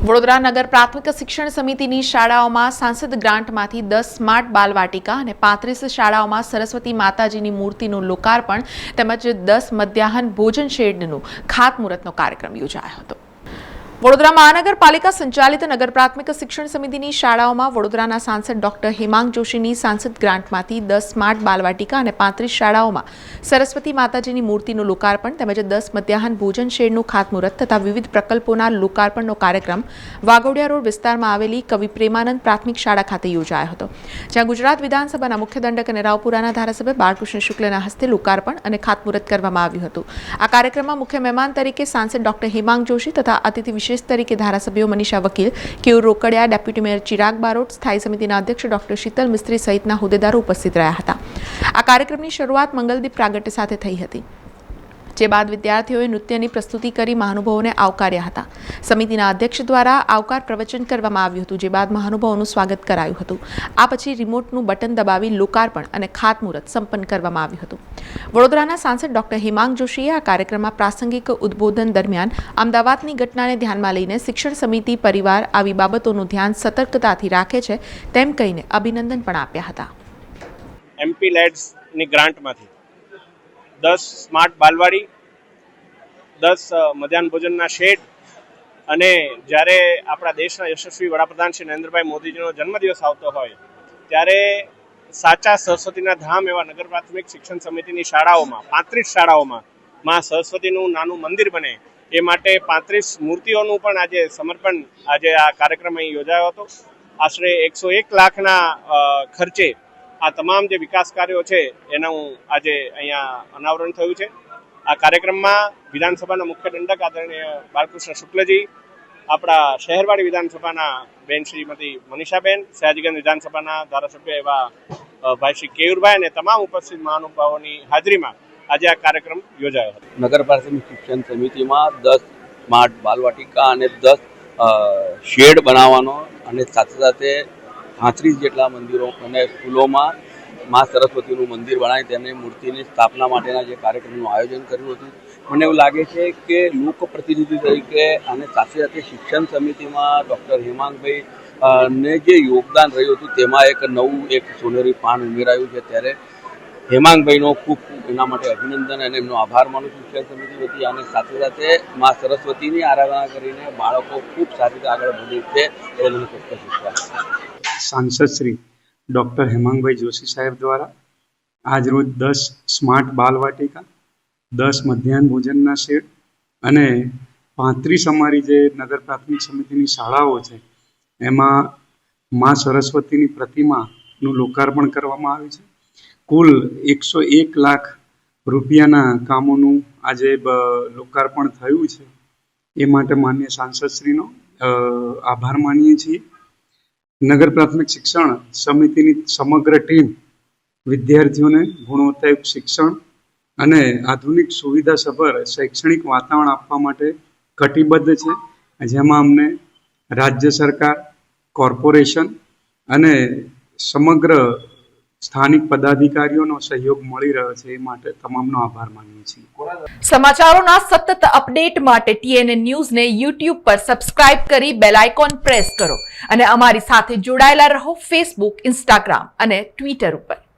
વડોદરા નગર પ્રાથમિક શિક્ષણ સમિતિની શાળાઓમાં સાંસદ ગ્રાન્ટમાંથી દસ સ્માર્ટ બાલવાટિકા અને પાંત્રીસ શાળાઓમાં સરસ્વતી માતાજીની મૂર્તિનું લોકાર્પણ તેમજ દસ મધ્યાહન ભોજન શેડનું ખાતમુહૂર્તનો કાર્યક્રમ યોજાયો હતો. વડોદરા મહાનગરપાલિકા સંચાલિત નગર પ્રાથમિક શિક્ષણ સમિતિની શાળાઓમાં વડોદરાના સાંસદ ડોક્ટર હેમાંગ જોશીની સાંસદ ગ્રાન્ટમાંથી દસ સ્માર્ટ બાલવાટિકા અને પાંત્રીસ શાળાઓમાં સરસ્વતી માતાજીની મૂર્તિનું લોકાર્પણ તેમજ દસ મધ્યાહન ભોજન શેડનું ખાતમુહૂર્ત તથા વિવિધ પ્રકલ્પોના લોકાર્પણનો કાર્યક્રમ વાઘોડિયા રોડ વિસ્તારમાં આવેલી કવિ પ્રેમાનંદ પ્રાથમિક શાળા ખાતે યોજાયો હતો, જ્યાં ગુજરાત વિધાનસભાના મુખ્ય દંડક અને રાવપુરાના ધારાસભ્ય બાળકૃષ્ણ શુક્લના હસ્તે લોકાર્પણ અને ખાતમુહૂર્ત કરવામાં આવ્યું હતું. આ કાર્યક્રમમાં મુખ્ય મહેમાન તરીકે સાંસદ ડોક્ટર હેમાંગ જોશી તથા અતિથિ તરીકે ધારાસભ્યો મનીષા વકીલ કેયુર રોકડિયા ડેપ્યુટી મેયર ચિરાગ બારોટ, સ્થાયી સમિતિના અધ્યક્ષ ડોક્ટર શીતલ મિસ્ત્રી સહિતના હોદ્દેદારો ઉપસ્થિત રહ્યા હતા. આ કાર્યક્રમની શરૂઆત મંગલદીપ પ્રાગટ્ય સાથે થઈ હતી. જે બાદ વિદ્યાર્થીઓએ નૃત્યની પ્રસ્તુતિ કરી મહાનુભાવોને આવકાર્યા હતા. સમિતિના અધ્યક્ષ દ્વારા આવકાર પ્રવચન કરવામાં આવ્યું હતું, જે બાદ મહાનુભાવોનું સ્વાગત કરાયું હતું. આ પછી રિમોટનું બટન દબાવી લોકાર્પણ અને ખાતમુહૂર્ત સંપન્ન કરવામાં આવ્યું હતું. વડોદરાના સાંસદ ડોક્ટર હિમાંગ જોશીએ આ કાર્યક્રમમાં પ્રાસંગિક ઉદ્બોધન દરમિયાન અમદાવાદની ઘટનાને ધ્યાનમાં લઈને શિક્ષણ સમિતિ, પરિવાર આવી બાબતોનું ધ્યાન સતર્કતાથી રાખે છે તેમ કહીને અભિનંદન પણ આપ્યા હતા. એમપી લેડ્સની ગ્રાન્ટમાંથી દસ સ્માર્ટ બાલવાડી, દસ મધ્યાહન ભોજનના શેડ અને જ્યારે આપણા દેશના યશસ્વી વડાપ્રધાન શ્રી નરેન્દ્રભાઈ મોદીજીનો જન્મદિવસ આવતો હોય, ત્યારે સાચા સરસ્વતીના ધામ એવા નગર પ્રાથમિક શિક્ષણ સમિતિની શાળાઓમાં, પાંત્રીસ શાળાઓમાં માં સરસ્વતીનું નાનું મંદિર બને, એ માટે પાંત્રીસ મૂર્તિઓનું પણ આજે સમર્પણ આજે આ કાર્યક્રમ અહીં યોજાયો હતો. આશરે એકસો એક લાખના ખર્ચે આ તમામ જે વિકાસ કાર્યો છે, એનું આજે અહીંયા અનાવરણ થયું છે. આ કાર્યક્રમમાં વિધાનસભાના મુખ્ય દંડક આદરણીય બાલકૃષ્ણ શુક્લજી, આપણા શહેરવાડી વિધાનસભાના બેન શ્રીમતી મનીષાબેન, સયાજીગંજ વિધાનસભાના ધારાસભ્ય એવા ભાઈ શ્રી કેયુરભાઈ અને તમામ ઉપસ્થિત મહાનુભાવોની હાજરીમાં આજે આ કાર્યક્રમ યોજાયો હતો. નગર શિક્ષણ સમિતિમાં દસ સ્માર્ટ બાલવાટિકા અને દસ શેડ બનાવવાનો અને સાથે સાથે પાંત્રીસ જેટલા મંદિરો અને સ્કૂલોમાં મા સરસ્વતીનું મંદિર બનાવી તેની મૂર્તિની સ્થાપના માટેના જે કાર્યક્રમનું આયોજન કર્યું હતું. મને એવું લાગે છે કે લોક પ્રતિનિધિ તરીકે અને સાથે સાથે શિક્ષણ સમિતિમાં ડૉક્ટર હેમાંગભાઈ ને જે યોગદાન રહ્યું હતું તેમાં એક નવું એક સોનેરી પાન ઉમેરાયું છે. ત્યારે હેમાંગભાઈનો ખૂબ ખૂબ એના માટે અભિનંદન અને એમનો આભાર માનું છું શિક્ષણ સમિતિ વતી. અને સાથે સાથે મા સરસ્વતીની આરાધના કરીને બાળકો ખૂબ સારી રીતે આગળ વધી છે એ સાંસદ શ્રી ડૉક્ટર હેમાંગભાઈ જોશી સાહેબ દ્વારા આજરોજ દસ સ્માર્ટ બાલવાટિકા દસ મધ્યાહન ભોજનના શેડ અને પાંત્રીસ અમારી જે નગર પ્રાથમિક સમિતિની શાળાઓ છે, એમાં મા સરસ્વતીની પ્રતિમાનું લોકાર્પણ કરવામાં આવ્યું છે. કુલ એકસો એક લાખ રૂપિયાના કામોનું આજે લોકાર્પણ થયું છે. એ માટે માન્ય સાંસદશ્રીનો આભાર માનીએ છીએ. નગર પ્રાથમિક શિક્ષણ સમિતિની સમગ્ર ટીમ વિદ્યાર્થીઓને ગુણવત્તાયુક્ત શિક્ષણ અને આધુનિક સુવિધાસભર શૈક્ષણિક વાતાવરણ આપવા માટે કટિબદ્ધ છે. જેમાં અમને રાજ્ય સરકાર, કોર્પોરેશન અને સમગ્ર સ્થાનિક પદાધિકારીઓનો સહયોગ મળી રહ્યો છે એ માટે તમામનો આભાર માનીએ છીએ. સમાચારોના સતત અપડેટ માટે ટીએનએ ન્યૂઝને યુટ્યુબ પર સબસ્ક્રાઇબ કરી બેલ આઇકોન પ્રેસ કરો અને અમારી સાથે જોડાયેલા રહો ફેસબુક ઇન્સ્ટાગ્રામ અને ટ્વિટર ઉપર.